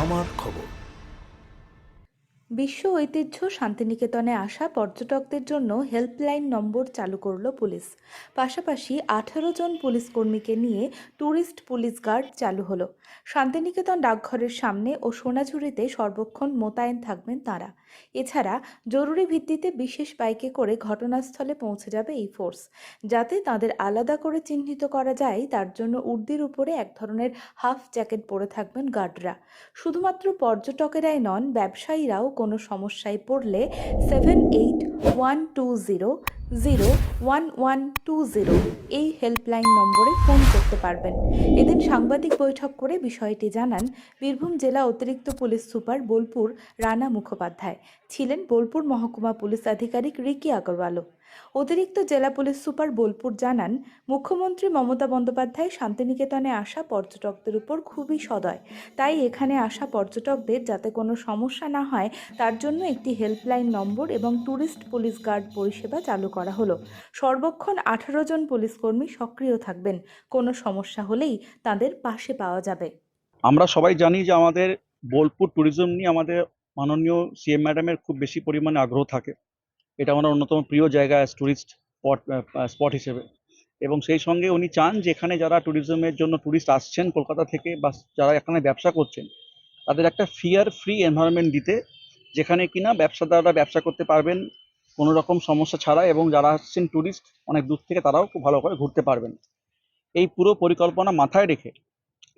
আমার খবর। বিশ্ব ঐতিহ্য শান্তিনিকেতনে আসা পর্যটকদের জন্য হেল্পলাইন নম্বর চালু করল পুলিশ। পাশাপাশি আঠারো জন পুলিশ কর্মীকে নিয়ে ট্যুরিস্ট পুলিশ গার্ড চালু হলো। শান্তিনিকেতন ডাকঘরের সামনে ও সোনাঝুরিতে সর্বক্ষণ মোতায়েন থাকবেন তাঁরা। এছাড়া জরুরি ভিত্তিতে বিশেষ বাইকে করে ঘটনাস্থলে পৌঁছে যাবে এই ফোর্স যাতে তাদের আলাদা করে চিহ্নিত করা যায়, তার জন্য উর্দির উপরে এক ধরনের হাফ জ্যাকেট পরে থাকবেন গার্ডরা শুধুমাত্র পর্যটকেরাই নন, ব্যবসায়ীরাও কোনো সমস্যায় পড়লে seven eight one two zero zero one one two zero এই হেল্পলাইন নম্বরে ফোন করতে পারবেন। এদিন সাংবাদিক বৈঠক করে বিষয়টি জানান বীরভূম জেলা অতিরিক্ত পুলিশ সুপার বোলপুর রানা মুখোপাধ্যায়। ছিলেন বোলপুর মহকুমা পুলিশ আধিকারিক রিকি আগরওয়ালও। অতিরিক্ত জেলা পুলিশ সুপার বোলপুর জানান, মুখ্যমন্ত্রী মমতা বন্দ্যোপাধ্যায় শান্তিনিকেতনে আসা পর্যটকদের উপর খুবই সদয়। তাই এখানে আসা পর্যটকদের যাতে কোনো সমস্যা না হয়, তার জন্য একটি হেল্পলাইন নম্বর এবং ট্যুরিস্ট পুলিশ গার্ড পরিষেবা চালু করা হলো। সর্বক্ষণ আঠারো জন পুলিশ কর্মী সক্রিয় থাকবেন। কোনো সমস্যা হলেই তাদের পাশে পাওয়া যাবে। আমরা সবাই জানি যে আমাদের বোলপুর ট্যুরিজম নিয়ে আমাদের মাননীয় সিএম ম্যাডামের খুব বেশি পরিমাণে আগ্রহ থাকে। এটা আমার অন্যতম প্রিয় জায়গা ট্যুরিস্ট স্পট স্পট হিসেবে। এবং সেই সঙ্গে উনি চান যে এখানে যারা ট্যুরিজমের জন্য ট্যুরিস্ট আসছেন কলকাতা থেকে বা যারা এখানে ব্যবসা করছেন, তাদের একটা ফিয়ার ফ্রি এনভায়রনমেন্ট দিতে, যেখানে কিনা ব্যবসাদাররা ব্যবসা করতে পারবেন কোনো রকম সমস্যা ছাড়া এবং যারা আসছেন ট্যুরিস্ট অনেক দূর থেকে তারাও খুব ভালো করে ঘুরতে পারবেন। এই পুরো পরিকল্পনা মাথায় রেখে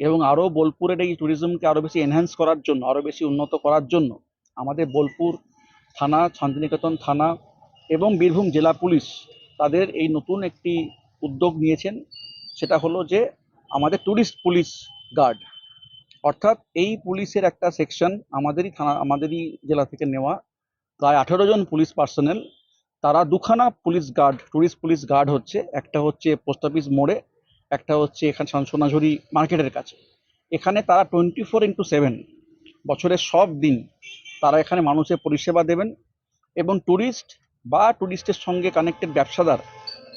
এবং আরও বোলপুরের এই ট্যুরিজমকে আরও বেশি এনহ্যান্স করার জন্য আরও বেশি উন্নত করার জন্য আমাদের বোলপুর থানা, শান্তিনিকেতন থানা এবং বীরভূম জেলা পুলিশ তাদের এই নতুন একটি উদ্যোগ নিয়েছেন। সেটা হলো যে আমাদের ট্যুরিস্ট পুলিশ গার্ড অর্থাৎ এই পুলিশের একটা সেকশন আমাদেরই থানা, আমাদেরই জেলা থেকে নেওয়া প্রায় আঠেরো জন পুলিশ পার্সোনেল। তারা দুখানা police guard tourist police guard হচ্ছে। একটা হচ্ছে পোস্ট অফিস মোড়ে, একটা হচ্ছে এখানে সোন- সোনাঝুরি মার্কেটের কাছে। এখানে তারা টোয়েন্টি ফোর ইন্টু সেভেন, বছরের সব দিন তারা এখানে মানুষের পরিষেবা দেবেন এবং ট্যুরিস্ট বা ট্যুরিস্টের সঙ্গে কানেক্টেড ব্যবসাদার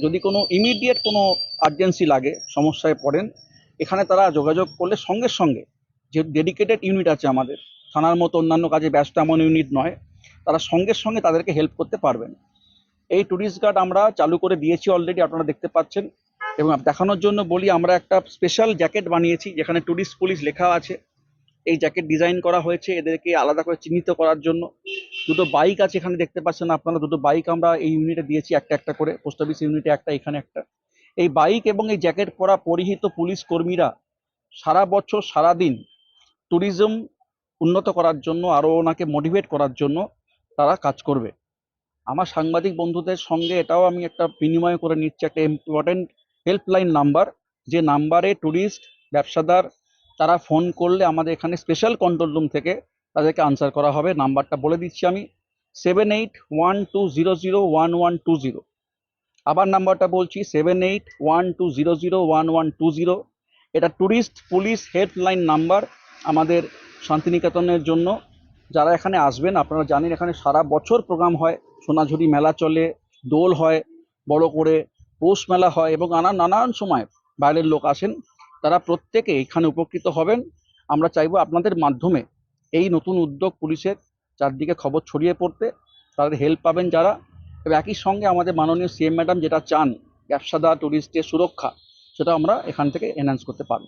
যদি কোনো ইমিডিয়েট কোনো আর্জেন্সি লাগে, সমস্যায় পড়েন, এখানে তারা যোগাযোগ করলে সঙ্গে সঙ্গে যে ডেডিকেটেড ইউনিট আছে আমাদের, থানার মতো অন্যান্য কাজে ব্যস্ত এমন ইউনিট নয় তারা সঙ্গে সঙ্গে তাদেরকে হেল্প করতে পারবেন। এই ট্যুরিস্ট গার্ড আমরা চালু করে দিয়েছি অলরেডি আপনারা দেখতে পাচ্ছেন। এবং দেখানোর জন্য বলি, আমরা একটা স্পেশাল জ্যাকেট বানিয়েছি, যেখানে ট্যুরিস্ট পুলিশ লেখা আছে। এই জ্যাকেট ডিজাইন করা হয়েছে, এদেরকে আলাদা করে চিহ্নিত করার জন্য। দুটো বাইক আছে এখানে দেখতে পাচ্ছেন আপনারা, দুটো বাইক আমরা এই ইউনিটে দিয়েছি, একটা একটা করে। পোস্ট অফিস ইউনিটে একটা, এখানে একটা। এই বাইক এবং এই জ্যাকেট পরা পরিহিত পুলিশ কর্মীরা সারা বছর, সারা দিন ট্যুরিজম উন্নত করার জন্য, আরও ওনাকে মোটিভেট করার জন্য তারা কাজ করবে। আমার সাংবাদিক বন্ধুদের সঙ্গে এটাও আমি একটা বিনিময় করে নিচ্ছি, একটা ইম্পর্টেন্ট হেল্পলাইন নাম্বার যে নাম্বারে ট্যুরিস্ট ব্যবসাদার, তারা ফোন করলে আমাদের এখানে স্পেশাল কন্ট্রোল রুম থেকে তাদেরকে আনসার করা হবে। নাম্বারটা বলে দিচ্ছি আমি seven eight one two zero zero one one two zero আবার নাম্বারটা বলছি seven eight one two zero zero one one two zero এটা ট্যুরিস্ট পুলিশ হেল্পলাইন নাম্বার আমাদের শান্তিনিকেতনের জন্য। যারা এখানে আসবেন, আপনারা জানেন এখানে সারা বছর প্রোগ্রাম হয়। সোনাঝুরি মেলা চলে, দোল হয়, বড় করে পৌষ মেলা হয় এবং নানান নানান সময় বাইরের লোক আসেন। তারা প্রত্যেকে এখানে উপকৃত হবেন। আমরা চাইব আপনাদের মাধ্যমে এই নতুন উদ্যোগ পুলিশের চারদিকে খবর ছড়িয়ে পড়তে। তাদের হেল্প পাবেন যারা। একই সঙ্গে আমাদের মাননীয় সিএম ম্যাডাম যেটা চান, ব্যবসাদার ট্যুরিস্টের সুরক্ষা, সেটা আমরা এখান থেকে এনহ্যান্স করতে পারব।